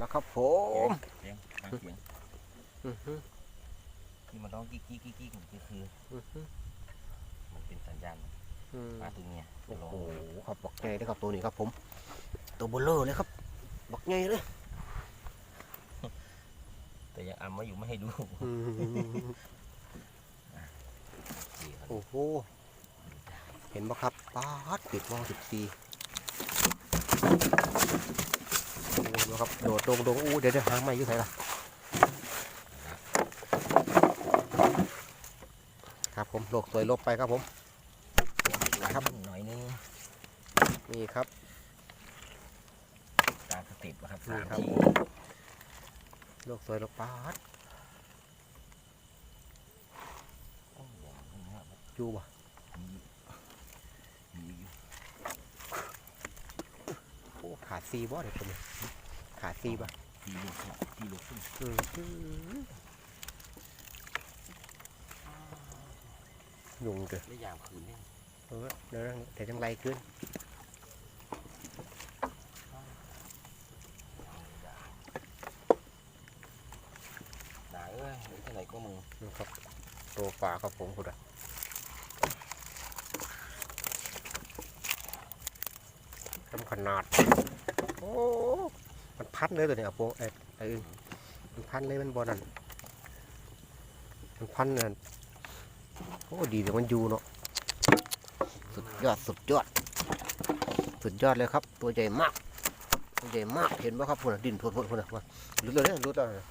แล้วครับผโอ้มเสียงฟังเสียงอื้อหือที่มันร้องกิ๊กกิ๊กกิ๊กกิ๊กคือคืออื้อหือมันเป็นสัญญาณอืมมาตัวเนี้ยโอ้ร้องโหครับบักใหญ่เลยครับตัวนี้ครับผม ตัวเบลเลอร์เลยครับบักใหญ่เลยแต่ยังอำมาอยู่ไม่ให้ดูอืมนี่ครับโอ้โหเห็นปะครับป๊าดปิดวงสิบสี่ โอ้โหครับโดดดงดงอู้เดี๋ยวเดี๋ยวหางไม่ยุ่งไหนล่ะครับผมโลกสวยลบไปครับผมครับหน่อยนึงนี่ครับตามสเต็ปนะครับนี่สามครับทีโลกสวยลบป๊าดโอ้โหนี่ครับอยู่บ่มีมีอยู่โอ้ขาดซีบ่เดี๋ยวตัวนี้ ขาดซีบ่ทีลูกครับทีลูกขึ้นอืมยุงเด้อไม่ยามคืนเนี่ยเออเดี๋ยวเดี๋ยวจังไรขึ้นด่าเอ้ยหรือที่ไหนก็มึงนะครับตัวปลาครับผมคุณอะทำขนาด โอ้มัน พันเลยตัวนี้อะโปงไอ้ไอ้อึ่งมันพันเลยมันบอนั่นมันพันนั่นโอ้ดีแต่มันอยู่เนาะสุดยอดสุดยอด สุดยอดเลยครับ ตัวใหญ่มากตัวใหญ่มากเห็นไหมครับพุ่นดินพุ่นพุ่นพุ่นน่ะมาลุดเลยเนี่ยลุดเลย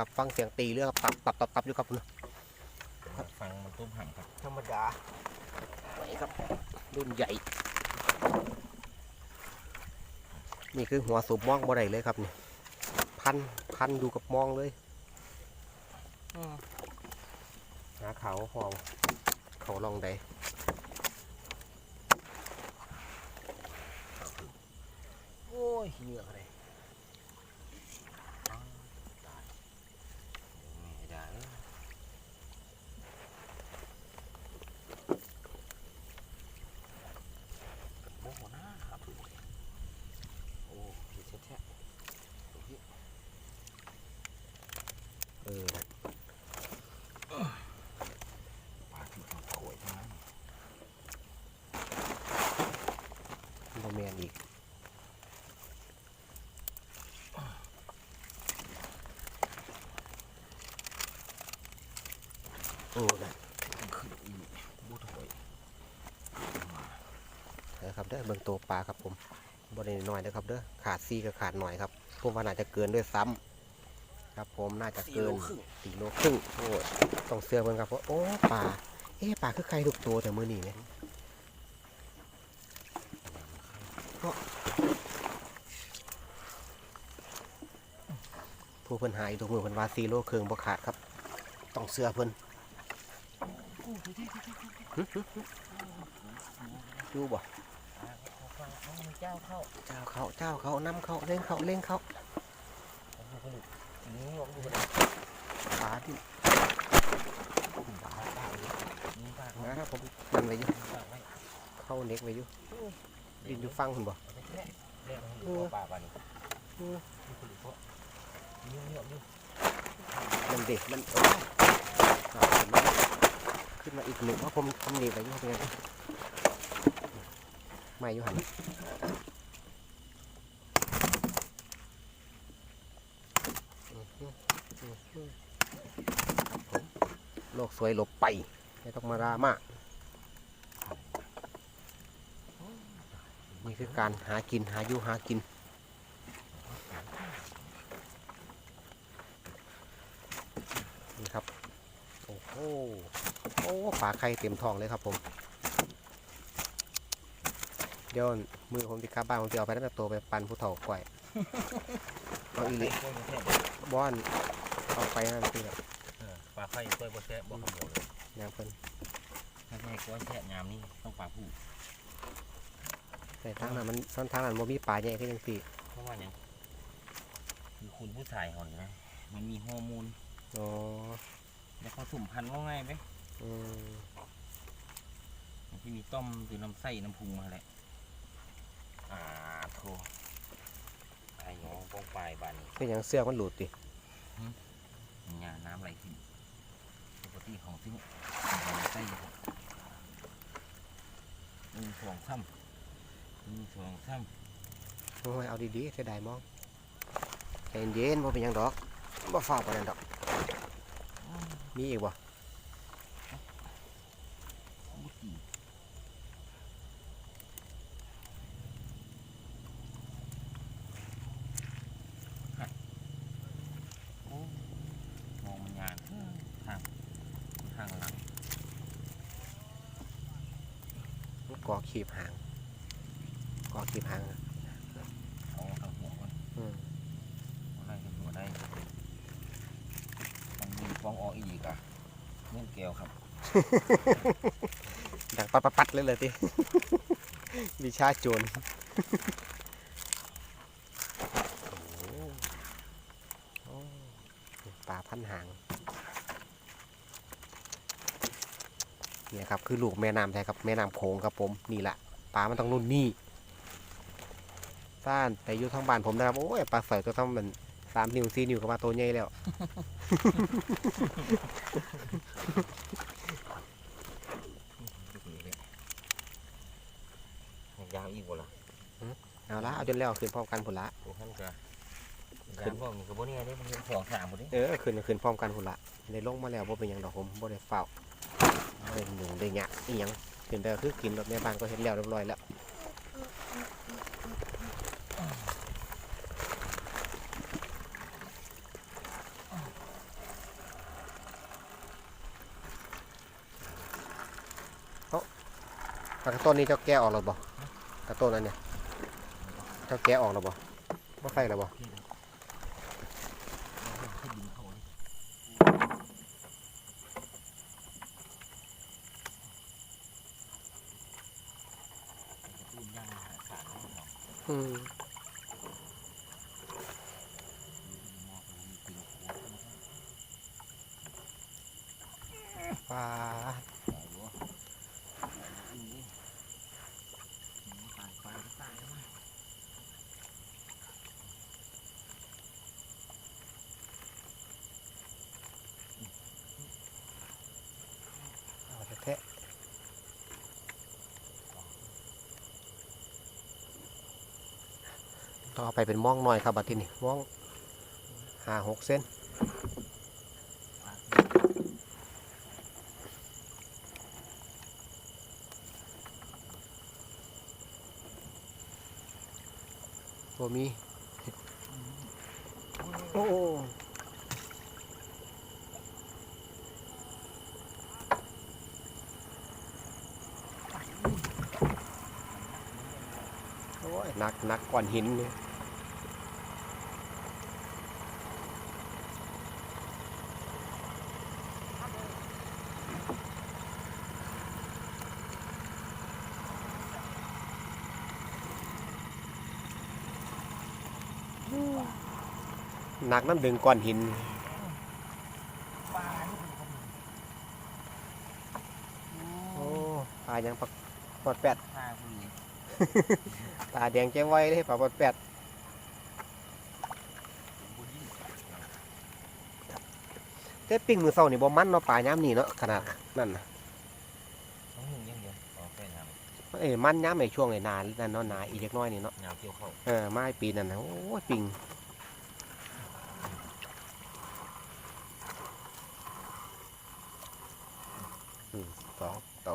ครับคุณครับ ฟังเสียงตีเรือครับตับตับตับตับอยู่ครับคุณฟังมันตุ้มห่ำครับ ธรรมดาไหวครับรุ่นใหญ่ นี่คือหัวสูบมองบ่ได้เลยครับนี่พันพันอยู่กับมองเลยหาเขาพอเขาลองได้โอ้ยเหงื่ออะไร ไม่ได้เลยโอ้โหหน้าครับโอ้ผิดแท้ เออนะ ๆปลาที่มันโขยทั้งนั้น โมเมนอีกโอ้นะขึ้นอีกบูถอยนะครับเด้อเบิ่งตัวปลาครับผมบริเวณน้อยนะครับเด้อขาดซีกับขาดหน่อยครับผมว่าน่าจะเกินด้วยซ้ำครับผมน่าจะเกินสี่โลครึ่งโอ้ยต้องเสื้อเบิ่งครับเพราะโอ้ปลาเอ๊ะปลาคือใครทุกตัวแต่มือนี่เนี่ย ผู้เพิ่นหายตัวมือเพิ่นว่าซีโลครึ่งบ่ขาดครับ ต้องเสื้อเพิ่นหึหึหึอยู่บ่เจ้าเข้าเจ้าเขาเจ้าเขานำเขาเล่งเขาเล่งเขาเอามือผลึกนี่ออกดูเลยปลาที่ปลาปลาเลยนี่ปลานะครับผมมันไว้อยู่เข้าเน็กไว้อยู่ดินอยู่ฟังคุณบ่เอาไปแค่เรียกมันอ มันเด็กมันขึ้นมาอีกหนึ่งเพราะผมทำหนีไว้อยู่เป็นไงไม่อยู่หันอื้อหืออื้อหือครับผมโลกสวยหลบไป ไม่ต้องมาดรามานี่คือการหากินหาอยู่หากินครับ โอ้โหโอ้ปลาไข่เต็มท้องเลยครับผมเดี๋ยวมือผมติกลับบ้านผมจะเอาไปตั้งแต่ตัวไปปันผู้เฒ่าก่อยเอาอีหลิโคตรแค่บ้อนเอาไปนั่นคือแบบปลาไฟตัวบ่แซ่บบ่ขโมยเลยแนวเพิ่นถ้าแม่ก้อยแซ่บยามนี่ต้องปลาผู้แต่ทางนั้นมันซ้อนทางนั้นบ่มีปลาใหญ่คือจังซี่เพราะว่าหยังคือคุณผู้ชายเขานี่นะมันมีฮอร์โมนอ๋อ แล้วเขาสุ่มพันธุ์ว่าง่ายไหมอืมมันที่มีต้อมหรือน้ำไส้น้ำพุงมาแหละอ่าโทไอ้หยองป้องปลายบานนี้เป็นหยังเสื้อมันหลุดติมีหญ้าน้ำไหลขึ้นปกติของที่น้ำไส้ครับหนึ่งสองสามหนึ่งสองสามโอ้ยเอาดีๆเสียดายมองใจเย็นๆบ่เป็นหยังดอกบ่ฟ้าวปานนั้นดอก มีอีกบ่บุกีฮะโอ้มองมันยานทางทางหลัง กอขีบหางกอขีบหางนะ เอาทางหัวก่อน อืม เอาได้ทางหัวได้มันมี ฟองออกอีกอะเงื่อแก้วครับ ดังปัดปัดเลยเลยติวิชาโจรปลาพันหาง เนี่ยครับ คือลูกแม่น้ำไทยครับ แม่น้ำโขงครับผม นี่แหละปลามันต้องรุ่นนี่ซ่านแต่อยู่ทางบ้านผมนะครับ โอ้ยปลาใส่ตัวต้องมัน สามนิ้วสี่นิ้วก็มาตัวใหญ่แล้ว ยาวอีกบ่ล่ะเอาละเอาจนแล้วคืนพร้อมกันผุนละโอ้ท่านก็ยามพวกนี้ก็บ่เนี่ยได้มันเห็นสองสามบ่ได้เออคืนคืนพร้อมกันผุนละในลงมาแล้วว่าเป็นหยังดอกผมบ่ได้เฝ้าบ่ได้หนึ่งได้หยะอีหยังคืนเด้อคือกินรถแม่บ้านก็เห็นแล้วเรียบร้อยแล้ว กระต้นนี้เจ้าแก้ออกแล้วบ่กระต้นนั้นเนี่ย เจ้าแก้ออกแล้วบ่บ่ไฟแล้วบ่ ให้ดึงเขาเลยตุ้นย่างขาดแล้วเนาะ อืม มอไปมีปิงโค้งนะครับ ปลา ตายบ่ตายบ่อึ้งนี่ตายไปก็ตายแล้วมั้ง เอาแท้ ๆต่อไปเป็นม่องน้อยครับบัดที่นี่ม่องห้าหกเส้นตัวมี โอ้โอ้ยหนักหนักก้อนหินเนี่ย หนักน้ำดึงก้อนหินปลานี่เป็นคนโอ้ปลายังปลาปอดแปดปลาผู้หญิงตาแดงแจ้งไว้เลยปลาปอดแปดผู้หญิงแต่ปิ้งมือเศร้านี่บ่มันเนาะปลาย้ำนี่เนาะขนาดนั่นน่ะต้องหนึ่งอย่างเดียวอ๋อแค่น้เอ้ยมันย้ำในช่วงไอ้นานั่นเนาะนาอีกเล็กน้อยนี่เนาะำยาวเกี่ยวเข้าเออไม้ปีนั่นนะโอ้ยปิงหนึ่งสอง โต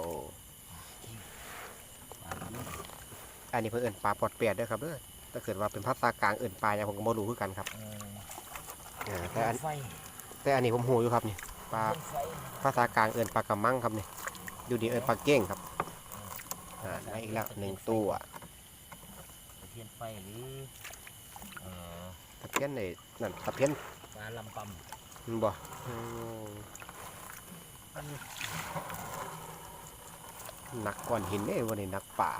ปลาลูกอันนี้เพิ่นเอิ้นปลาปอดแปดเด้อครับเด้อถ้าเกิดว่าเป็นภาษากลางเอิ้นปลาอย่างผมก็บ่รู้คือกันครับเออเออแต่อันไฟแต่อันนี้ผมหูอยู่ครับนี่ปลาไฟภาษากลางเอิ้นปลากระมังครับนี่อยู่ดีเอิ้นปลาเก้งครับอ่าได้อีกแล้วหนึ่งตัวตะเพียนไฟหรือเอ่อตะเพียนในนั่นตะเพียนปลาลำปมันบ่อืมำห นักก้อนหินเอ้วันนี้หนักป่า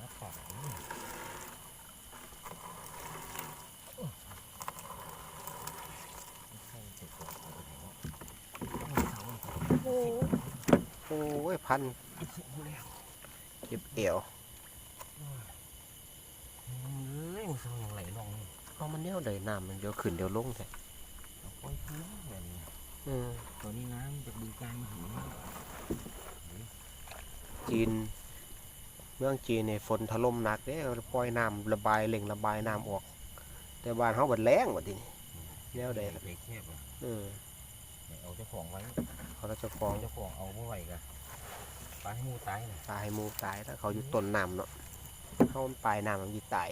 นักป่าโอ้ยพันเก็บเอวเอ้ยมันสยังไหลลงเอามันแนวใดน้ำมันเดี๋ยวขึ้นเดี๋ยวลงแท้เอาปล่อยขึ้นแบบนี้อืมตัวนี้น้ำจากบึงการมาถึงนี่ จีน เมืองจีนในฝนถล่มหนักเด้ปล่อยน้ำระบายเล่งระบายน้ำออก แต่บ้านเฮาบัดแรงบัดนี้แนวใดล่ะเล็กแคบอะเออเอาเจ้าของไว้เขาก็จะฟ้อเอางเจ้าของเอาเมื่อไหร่กันปลาให้หมูตายเลยตายหมูตายถ้าเขาอยู่ต้นน้ำเนาะเขามันปลายน้ำมันยีตาย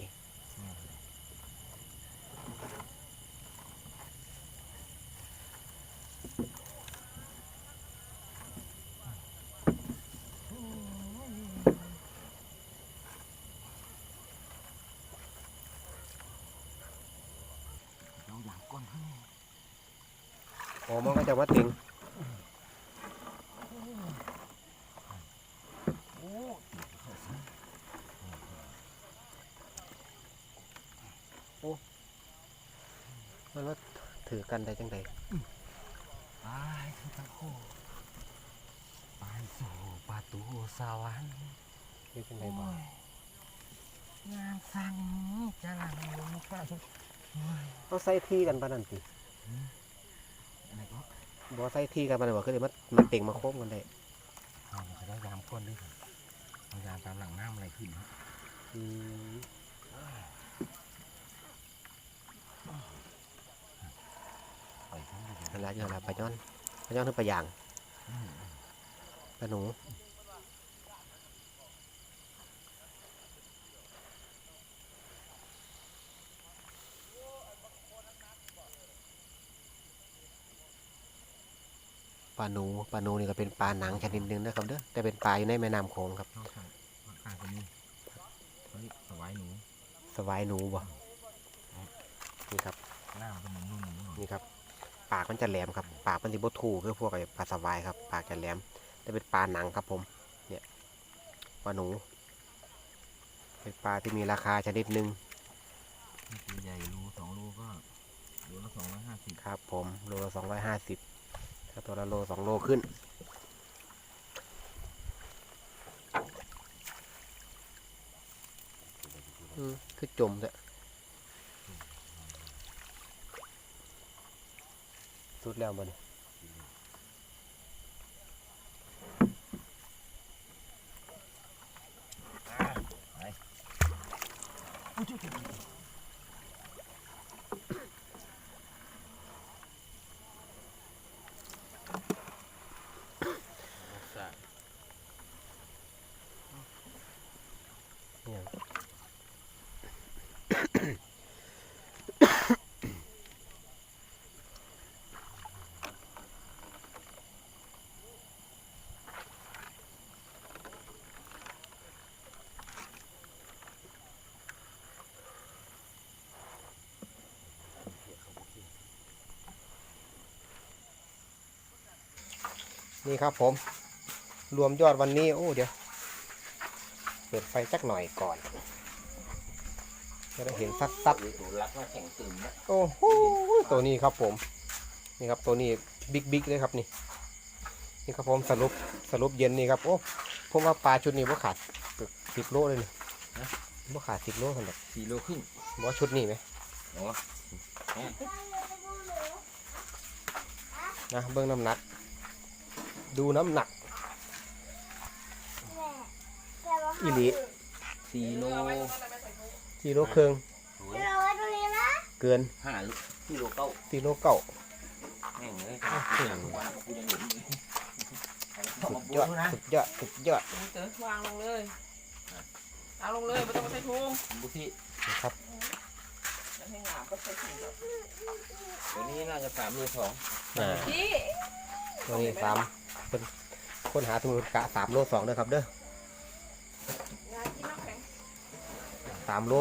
เราอยากก้นขึ้น อ๋อมันก็จะมาติงโอ้มันว่าถือกันได้จังใดไปคือตะโคไปสู่ประตูสวรรค์นี่จังใดบ่งานสั่งจะหลังลงไปโอ้ยเขาใส่ที่กันปานนั้นติ อะไรก็บ่ใส่ที่กันปานนั้นบ่คือได้มามาเต็งมาโค้งกันได้เอาจะได้ยามก้นด้วยครับเอายามตามหลังน้ำอะไรขึ้นครับอืมไปทั้งหมดนั่นละอยู่นั่นละปลาย้อนปลาย้อนคือปลาย่างปลาหนู ลาหนูปลาหนูนี่ก็เป็นปลาหนังชนิดหนึ่งนะครับเด้อแต่เป็นปลาอยู่ในแม่น้ำโขงครับเข้าข้างข้างคนนี้เฮ้ยสวายหนูสวายหนูบ่นี่ครับหน้ามันเป็นหนุ่มๆนี่ครับปากมันจะแหลมครับปากมันจะบทูคือพวกไอ้ปลาสวายครับปากจะแหลมแต่เป็นปลาหนังครับผมเนี่ยปลาหนู เป็นปลาที่มีราคาชนิดหนึ่งตัวใหญ่รูสองรูก็รูละสองร้อยห้าสิบครับผมโลละสองร้อยห้าสิบ ถ้าตัวละโลสองโลขึ้น อืมคือจมเลยสุดแล้วมันนี้ย นี่ครับผม รวมยอดวันนี้ โอ้เดี๋ยว เปิดไฟจักหน่อยก่อนจะได้เห็นซัดซัดดูตัวรักว่าแข็งตึงนะๆโอ้โหตัวนี้ครับผม นี่ครับตัวนี้บิ๊กบิ๊กเลยครับนี่ นี่ครับผมสรุปสรุปเย็นนี่ครับโอ้ผมว่าปลาชุดนี้ว่าขาดสิบโลเลยนี่ว่าขาดสิบโลสำหรับสี่โลครึ่งว่าชุดนี้ไหมโอ้นะเบื้องน้ำหนัก ดูน้ำหนัก อีหลีสี่โลกิโลครึ่งโอ้ยเราไว้ตรงนี้นะเกินห้าลูกสี่โลเก้ากิโลเก้าแม่งเลยกูยังหลุดสุดยอดสุดยอดสุดยอดเต๋อวางลงเลยเอาลงเลยไม่ต้องมาใส่ถุงบุที่นะครับแล้วให้งามก็ใส่ถุงแบบตัวนี้น่าจะสามโลสองอ่าพี่ตัวนี้สาม เป็นค้นหาสมุดกะสามโลสองเด้อครับเด้องานที่น้ำแข็งสามโล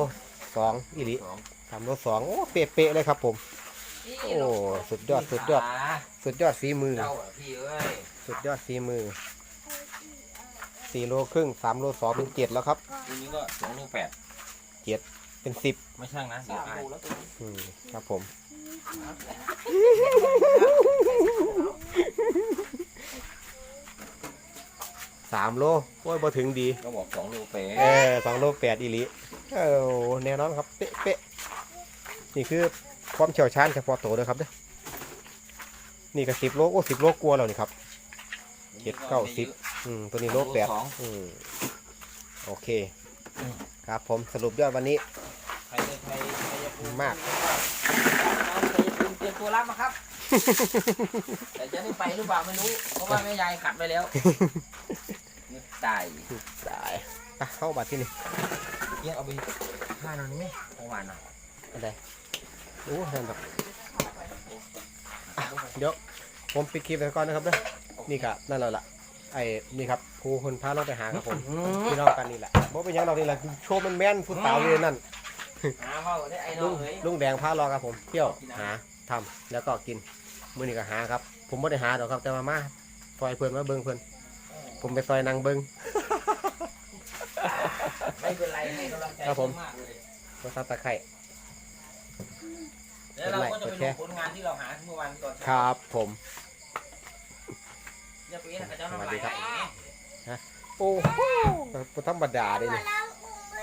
สองอีหลีสองสามโลสองโอ้เป๊ะๆเลยครับผมนี่โอ้สุดยอดสุดยอดขาสุดยอดฝีมือเจ้าอะพี่เอ้ยสุดยอดฝีมือสี่โลครึ่งสามโลสองเป็นเจ็ดแล้วครับทีนี้ก็สองโลแปดเป็นสิบไม่ช่างนะเดี๋ยวสามอายโลแล้วตัวนี้อืมครับผม สามโลโอ้ยบ่ถึงดี ก็บอกสองโลแปดเออสองโลแปดอีหลีเออแน่นอนครับ เป๊ะเป๊ะนี่คือความเชี่ยวชาญเฉพาะตัวเลยครับเด้อนี่ก็สิบโลโอ้สิบโลกลัวาแล้วนี่ครับ เจ็ดเก้าสิบ อืมตัวนี้โลแปดสองอืมโอเค ครับผมสรุปยอดวันนี้ ใครได้ใครใครจะพูดมากน้องใครจะพูดเตรียมตัวรับมาครับ แต่จะได้ไปหรือเปล่าไม่รู้ เพราะว่าแม่ยายขัดไปแล้วนึก ตายตายอะเข้าบัตรที่นี่เยี่ยเอาไปฆ่าหน่อยไหมเมื่อวานน่ะอะไรโอ้นั่นแบบเดี๋ยวผมปิดคลิปไปก่อนนะครับเด้อนี่ครับนั่นแหละล่ะไอ้นี่ครับครูคนพาเราไปหาครับผมพี่น้องกันนี่แหละบ่เป็นหยังเรานี่แหละโชว์มันแม่นผู้สาวเลยนั่นหาเว่าได้ไอ้น้ลุองงเฮ้ยลุงแดงพารอครับผมเที่ยวหาทำแล้วก็กินมื้อนี้ก็หาครับ ผมไม่ได้หาดอกครับแต่มามาซอยเพิ่นมาเบิ่งเพิ่น ผมไปซอยนางเบิ่งไม่เป็นไรให้กำลังใจครับผม มากเลยก็ซับตะไคร้ แล้วเราก็จะไปดูผลงานที่เราหาเมื่อวานตอนคเช้ารับผม อย่าไปเห็นเขาเจ้าน้ำสวัสลาดียครับไหลโอ้โหบ่ธรรมดาเลยนี่เรา